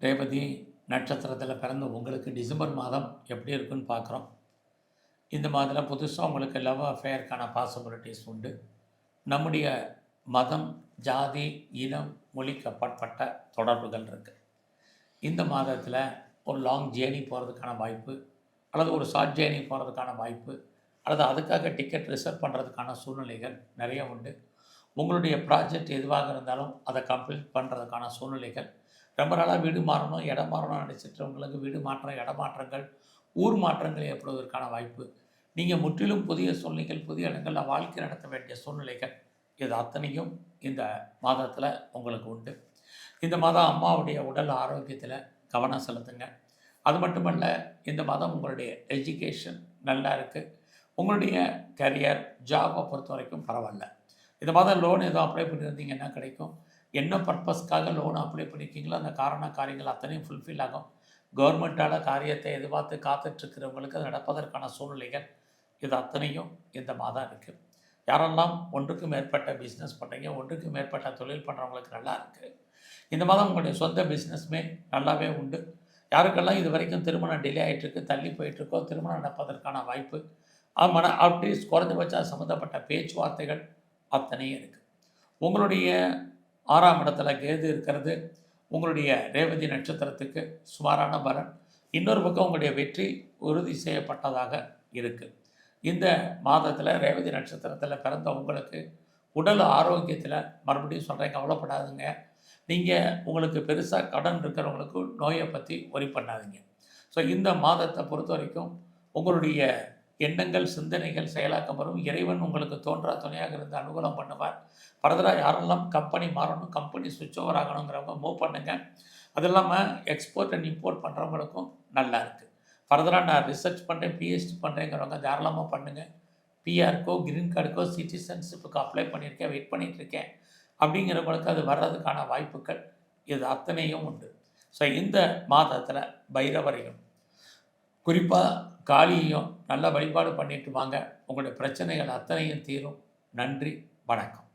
ரேவதி நட்சத்திரத்தில் பிறந்த உங்களுக்கு டிசம்பர் மாதம் எப்படி இருக்குன்னு பார்க்குறோம். இந்த மாதத்தில் புதுசாக உங்களுக்கு லவ் அஃபேருக்கான பாசிபிலிட்டிஸ் உண்டு. நம்முடைய மதம் ஜாதி இனம் மொழிக்கு அப்பாற்பட்ட தொடர்புகள் இருக்குது இந்த மாதத்தில் ஒரு லாங் ஜேர்னி போகிறதுக்கான வாய்ப்பு அல்லது ஒரு ஷார்ட் ஜேர்னி போகிறதுக்கான வாய்ப்பு அல்லது அதுக்காக டிக்கெட் ரிசர்வ் பண்ணுறதுக்கான சூழ்நிலைகள் நிறைய உண்டு. உங்களுடைய ப்ராஜெக்ட் எதுவாக இருந்தாலும் அதை கம்ப்ளீட் பண்ணுறதுக்கான சூழ்நிலைகள் ரொம்ப நாளாக வீடு மாறணும் இடம் மாறணும்னு நினச்சிட்டவங்களுக்கு வீடு மாற்றம் இடமாற்றங்கள் ஊர் மாற்றங்கள் ஏற்படுவதற்கான வாய்ப்பு. நீங்கள் முற்றிலும் புதிய சூழ்நிலைகள் புதிய இடங்களில் வாழ்க்கை நடத்த வேண்டிய சூழ்நிலைகள் இது அத்தனையும் இந்த மாதத்தில் உங்களுக்கு உண்டு. இந்த மாதம் அம்மாவுடைய உடல் ஆரோக்கியத்தில் கவனம் செலுத்துங்க. அது மட்டுமல்ல இந்த மாதம் உங்களுடைய எஜுகேஷன் நல்லா இருக்குது உங்களுடைய கரியர் ஜாபை பொறுத்த வரைக்கும் பரவாயில்ல. இந்த மாதம் லோன் எதுவும் அப்ளை பண்ணியிருந்தீங்கன்னா கிடைக்கும். என்ன பர்பஸ்க்காக லோன் அப்ளை பண்ணியிருக்கீங்களோ அந்த காரண காரியங்கள் அத்தனையும் ஃபுல்ஃபில் ஆகும். கவர்மெண்ட்டால் காரியத்தை எதிர்பார்த்து காத்துட்ருக்கிறவங்களுக்கு அது நடப்பதற்கான சூழ்நிலைகள் இது அத்தனையும் இந்த மாதம் இருக்குது யாரெல்லாம் ஒன்றுக்கு மேற்பட்ட பிஸ்னஸ் பண்ணுறீங்க ஒன்றுக்கு மேற்பட்ட தொழில் பண்ணுறவங்களுக்கு நல்லா இருக்குது இந்த மாதம் உங்களுடைய சொந்த பிஸ்னஸ்மே நல்லாவே உண்டு. யாருக்கெல்லாம் இது வரைக்கும் திருமணம் டிலே ஆகிட்டுருக்கு தள்ளி போயிட்டுருக்கோ திருமணம் நடப்பதற்கான வாய்ப்பு மன அட்லீஸ்ட் குறைஞ்சபட்சம் சம்மந்தப்பட்ட பேச்சுவார்த்தைகள் அத்தனையும் இருக்குது உங்களுடைய ஆறாம் இடத்துல கேது இருக்கிறது. உங்களுடைய ரேவதி நட்சத்திரத்துக்கு சுமாரான பலன். இன்னொரு பக்கம் உங்களுடைய வெற்றி உறுதி செய்யப்பட்டதாக இருக்குது இந்த மாதத்தில் ரேவதி நட்சத்திரத்தில் பிறந்த உங்களுக்கு உடல் ஆரோக்கியத்தில் மறுபடியும் சொல்கிறேன் கவலைப்படாதுங்க. நீங்கள் உங்களுக்கு பெருசாக கடன் இருக்கிறவங்களுக்கு நோயை பற்றி ஒரி பண்ணாதீங்க. ஸோ இந்த மாதத்தை பொறுத்த வரைக்கும் உங்களுடைய எண்ணங்கள் சிந்தனைகள் செயலாக்கம் வரும் இறைவன் உங்களுக்கு தோன்றா துணையாக இருந்து அனுகூலம் பண்ணுவார். ஃபர்தராக யாரெல்லாம் கம்பெனி மாறணும் கம்பெனி சுவிட்ச் ஓவர் ஆகணுங்கிறவங்க மூவ் பண்ணுங்கள் அது இல்லாமல் எக்ஸ்போர்ட் அண்ட் இம்போர்ட் பண்ணுறவங்களுக்கும் நல்லா இருக்குது ஃபர்தராக நான் ரிசர்ச் பண்ணுறேன் பிஹெச்டி பண்ணுறேங்கிறவங்க தாராளமாக பண்ணுங்கள் பிஆருக்கோ கிரீன் கார்டுக்கோ சிட்டிசன்ஷிப்புக்கு அப்ளை பண்ணியிருக்கேன் வெயிட் பண்ணிகிட்ருக்கேன் அப்படிங்கிறவங்களுக்கு அது வர்றதுக்கான வாய்ப்புகள் இது அத்தனையும் உண்டு. ஸோ இந்த மாதத்தில் பைரவரையும் குறிப்பாக காளியையும் நல்ல வழிபாடு பண்ணிட்டு வாங்க. உங்களுடைய பிரச்சனைகள் அத்தனையும் தீரும். நன்றி வணக்கம்.